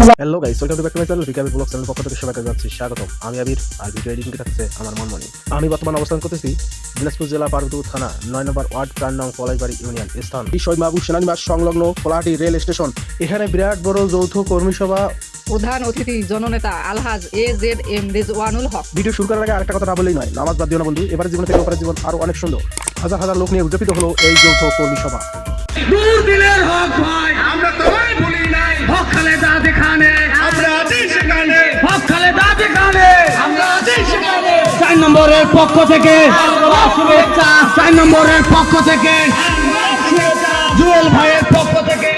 Hello guys welcome to back to my channel Rekabi blog channel পক্ষ থেকে সবাইকে যাচ্ছি স্বাগতম। আমি আবির আর ভিডিও এডিটিং থাকছে আমার মনমনি। আমি বর্তমানে অবস্থান করতেছি দিনাজপুর জেলা পার্বতীপুর থানা নয় নম্বর ওয়ার্ড চার নং পলাইবাড়ি ইউনিয়ন স্থান। বিষয় মাহবু সেনানিবাস সংলগ্ন ফলাহাটি রেল স্টেশন। এখানে বিরাট বড় যৌথ কর্মী সভা। প্রধান অতিথি জননেতা আলহাজ A Z M Rezwanul Haque. Video শুরু করার আগে আরেকটা কথা না বললেই নয় নামাজ বাদ দিও না বন্ধু এবারে জীবন থেকে ওপরের জীবন আরও অনেক সুন্দর। হাজার হাজার লোক নিয়ে উদযাপিত হলো এই যৌথ কর্মী সভা। দূর দিলের হক ভাই। হক খালেদা যেখানে আমরা আছি সেখানে। হক খালেদা যেখানে আমরা আছি সেখানে। চার নম্বরের পক্ষ থেকে শুভেচ্ছা। চার নম্বরের পক্ষ থেকে জুয়েল ভাইয়ের পক্ষ থেকে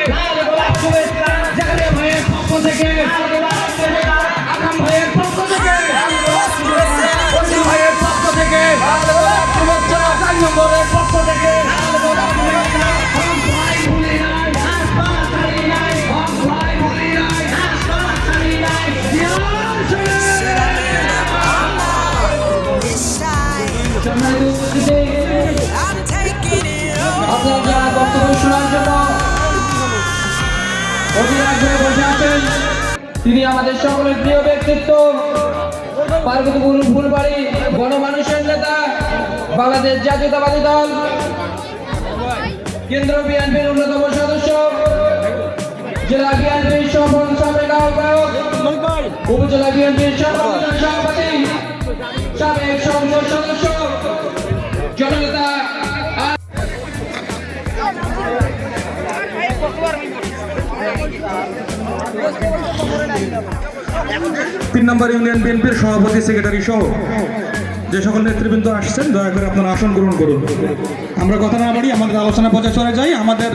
তিনি আমাদের সকলের প্রিয় ব্যক্তিত্ব। পার্বতীপুর ফুলবাড়ি গণমানুষের নেতা, বাংলাদেশ জাতীয়তাবাদী দল, কেন্দ্র বিএনপির অন্যতম সদস্য, জেলা বিএনপির সফল সাবেক আহ্বায়ক, উপজেলা বিএনপির সভাপতি, সাবেক সংসদ সদস্য, জননেতা তিন নম্বর ইউনিয়ন বিএনপির সভাপতি, সেক্রেটারি সহ যে সকল নেতৃবৃন্দ আসছেন, দয়া করে আপনারা আসন গ্রহণ করুন। আমরা কথা না বাড়ি আমাদের আলোচনা পর্যায়ে চলে যাই। আমাদের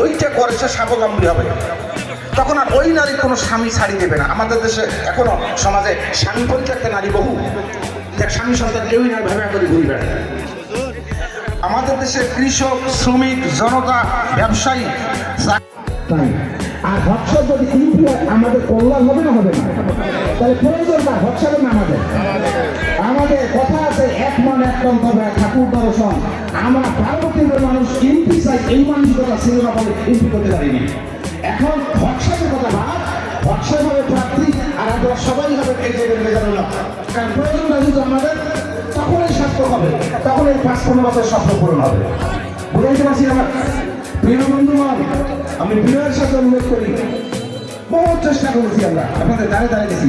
ওইটা স্বাবলম্বী হবে। তখন আর ওই নারী কোনো স্বামী ছাড়ি দেবে না। আমাদের দেশে এখনও সমাজে স্বামী পরিত্যক্ত নারী বহু। দেখ, স্বামী সন্তান কেউই না ভেবে করে ঘুরে বেড়ায় আমাদের দেশে কৃষক, শ্রমিক, জনতা, ব্যবসায়ী আর হকসার যদি ইউপি হয়, আমাদের কল্যাণ হবে না হবে না। তাহলে প্রয়োজন না হকসারের না আমাদের। আমাদের কথা আছে এক মন এক এক ঠাকুর দর্শন। আমরা পার্বতীর মানুষ ইউপি চাই এই মানসিকতা সিনেমা বলে ইউপি করতে পারিনি। এখন হকসারের কথা ভাব হকসার হবে প্রার্থী আর আমরা সবাই হবে এই যে মেজানুল হক। কারণ প্রয়োজনটা যদি আমাদের তখনই সার্থক হবে তখন এই পাঁচ পনেরো বছর স্বপ্ন পূরণ হবে। বুঝাইতে পারছি আমার? প্রিয় বন্ধুগণ, আমি বিনয়ের সাথে অনুরোধ করি, বহু চেষ্টা করেছি আমরা। আপনাদের দাঁড়ে দাঁড়িয়েছি।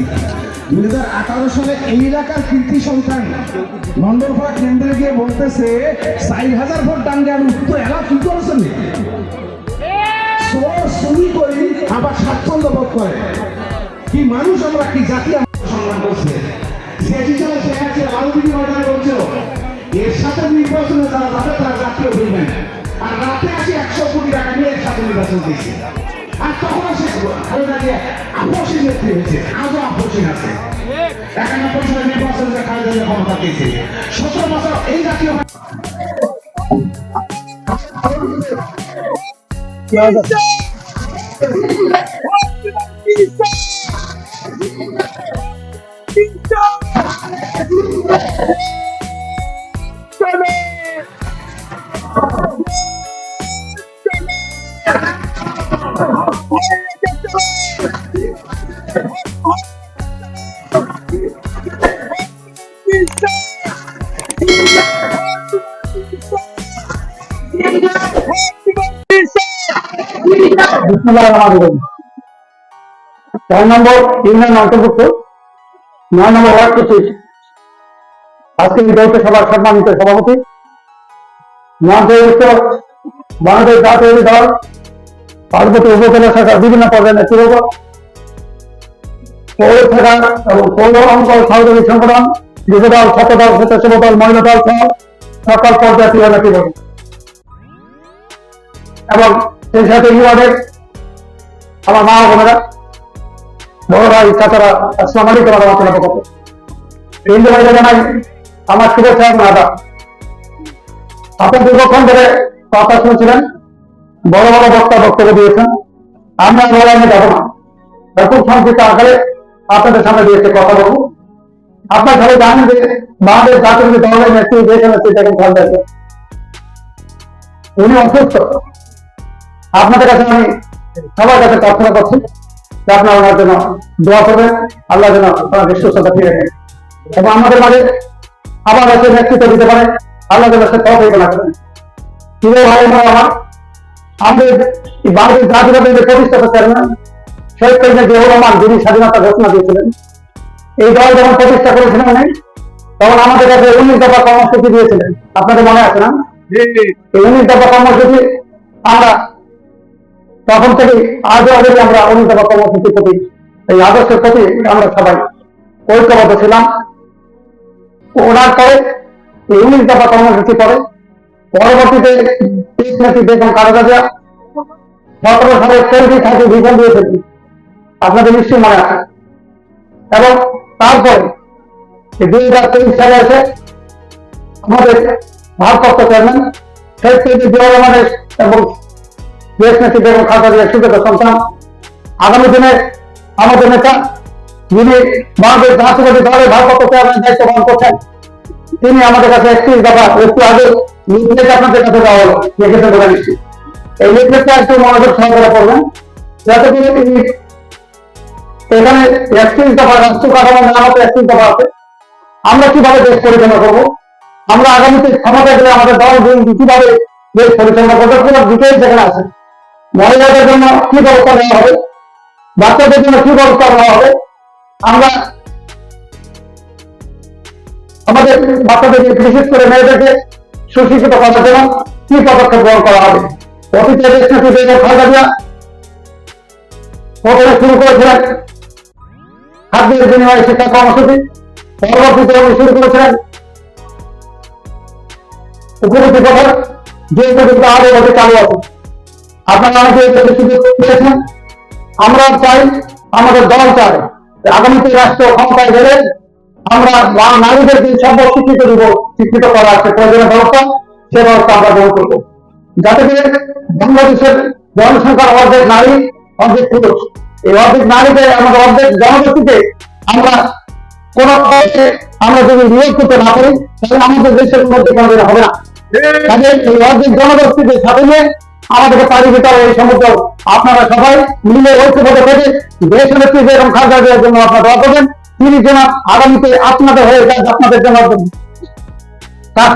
দুই হাজার আঠারো সালে এই এলাকার কৃতি সন্তান নন্দরপাড়া কেন্দ্রে গিয়ে বলতেছে, চার হাজার ভোট ডাঙ্গে আমি উত্তর এলাকা কি করেছেন চুরি করি আবার স্বাচ্ছন্দ্য বোধ করে। কি মানুষ আমরা, কি জাতি আমরা সম্মান করছে? সে হিসাবে সে আছে রাজনীতি ময়দানে বলছিল, এর সাথে নির্বাচনে যারা যাবে, তারা জাতীয় হইবেন আর আসে একশো কোটি টাকা নিয়ে এর সাথে নির্বাচন দিয়েছে আর তখন সে খালেদা নেত্রী হয়েছে, আজও আপসীন আছে। সতেরো বছর এই জাতীয় সভাপতি। বাংলাদেশ উপজেলা শাখার বিভিন্ন নেতৃবর্গ। পৌর শাখা এবং পৌর অঞ্চল সহযোগী সংগঠন যুবদল ছাত্রদল স্বেচ্ছাসেবক দল মহিলা দল সহ সকল পর্যায়ে প্রিয় নেতৃবর্গ এবং সেই সাথে ওয়ার্ডের আমার মা বোনেরা, বড় ভাই, চাচারা, আসসালাম আলাইকুম রহমতুল্লাহ বরকাত হিন্দু ভাইরা জানাই আমার শুভেচ্ছা এবং আদা। আপনার দীর্ঘক্ষণ ধরে কথা শুনছিলেন, বড় বড় বক্তা বক্তব্য দিয়েছেন। আমরা যাব না। খুব সংক্ষিপ্ত আকারে আপনাদের সামনে দিয়েছে কথা বলব। আপনার সবাই জানেন যে বাংলাদেশ জাতীয় দলের নেত্রী দেশ নেত্রী দেখেন খালেদা জিয়া। উনি অসুস্থ। আপনাদের কাছে আমি সবার কাছে প্রার্থনা করছি যে আপনারা ওনার জন্য দোয়া করবেন। আল্লাহ যেন ওনাকে সুস্থতা ফিরে দেন এবং আমাদের মাঝে আবার এসে নেতৃত্ব দিতে পারে। আল্লাহ যেন সে তফ না করেন আমাদের বাংলাদেশ জাতীয়তাবাদী প্রতিষ্ঠাতা চেয়ারম্যান শহীদ প্রেসিডেন্ট জিয়াউর রহমান যিনি স্বাধীনতা ঘোষণা দিয়েছিলেন এই দল যখন প্রতিষ্ঠা করেছিলেন উনি তখন আমাদের কাছে উনিশ দফা কর্মসূচি দিয়েছিলেন। আপনাদের মনে আছে না? এই উনিশ দফা কর্মসূচি আমরা তখন থেকে আজও অবধি আমরা উনিশ দফা কর্মসূচির প্রতি এই আদর্শের প্রতি আমরা সবাই ঐক্যবদ্ধ ছিলাম। ওনার পরে এই উনিশ দফা কর্মসূচি পরে পরবর্তীতে বেগম জিয়া সতেরো সালে কেন্দ্রীয় থাকে ভিশন দিয়েছিলেন। আপনাদের নিশ্চয়ই মনে আছে। এবং তারপরে দুই হাজার তেইশ সালে এসে আমাদের ভারপ্রাপ্ত চেয়ারম্যান শেখ প্রেসিডেন্ট জিয়াউর রহমানের এবং দেশ নেত্রী বেগম খালেদা জিয়ার সুযোগ্য সন্তান, আগামী দিনে আমাদের নেতা যিনি বাংলাদেশ জাতীয়বাদী দলের ভারপ্রাপ্ত চেয়ারম্যান দায়িত্ব পালন করছেন, তিনি আমাদের কাছে একত্রিশ দফা একটু আগে লিফলেট আপনাদের কাছে দেওয়া হলো, লিখেছেন বলে নিচ্ছি এই লিফলেটটা একটু মনোযোগ সহকারে পড়বেন। যাতে করে তিনি এখানে একত্রিশ দফা রাষ্ট্র কাঠামো নামতে একত্রিশ দফা আছে। আমরা কীভাবে দেশ পরিচালনা করব? আমরা আগামীতে ক্ষমতা গেলে আমাদের দল বিএনপি কীভাবে দেশ পরিচালনা করবে? পুরো ডিটেলস এখানে আছে। মহিলাদের জন্য কি ব্যবস্থা নেওয়া হবে? বাচ্চাদের জন্য কি ব্যবস্থা নেওয়া হবে? আমরা আমাদের বাচ্চাদেরকে বিশেষ করে মেয়েদেরকে সুশিক্ষিত করার জন্য কি পদক্ষেপ গ্রহণ করা হবে? অতীতে দেশ নাকি খালেদা জিয়া প্রথমে শুরু করেছিলেন খাদ্যের বিনিময়ে শিক্ষা কর্মসূচি পরবর্তীতে উনি শুরু করেছিলেন। উপবর্তী কথা যে পর্যন্ত আরও বছর চালু আছে। আপনারা অনেকে সুযোগ পেয়েছেন আমরা চাই আমাদের দল চাই আগামীতে রাষ্ট্র ক্ষমতায় গেলে আমরা বা- নারীদেরকে সর্ব শিক্ষিত দিব শিক্ষিত করা আছে প্রয়োজনীয় ব্যবস্থা, সে ব্যবস্থা আমরা গ্রহণ করব। যাতে করে বাংলাদেশের জনসংখ্যার অর্ধেক নারী, অর্ধেক পুরুষ এই অর্ধেক নারীকে আমাদের অর্ধেক জনগোষ্ঠীকে আমরা কোন আমরা যদি নিয়োগ করতে না পারি, তাহলে আমাদের দেশের উন্নতি কোনোদিন হবে না। কাজে এই অর্ধেক জনগোষ্ঠীকে সাথে নিয়ে আমাদেরকে পাড়ি দিতে হবে এই সমুদ্র আপনারা সবাই মিলে ঐক্যবদ্ধ থেকে দেশ নেত্রী যেরকম খাজা দেওয়ার জন্য আপনারা দোয়া করবেন, তিনি যেন আগামীতে আপনাদের হয়ে যায় আপনাদের জন্য কাজ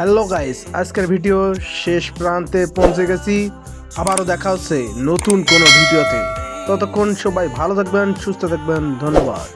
হ্যালো গাইস, আজকের ভিডিও শেষ প্রান্তে পৌঁছে গেছি। আবারও দেখা হচ্ছে নতুন কোনো ভিডিওতে। ততক্ষণ সবাই ভালো থাকবেন, সুস্থ থাকবেন, ধন্যবাদ।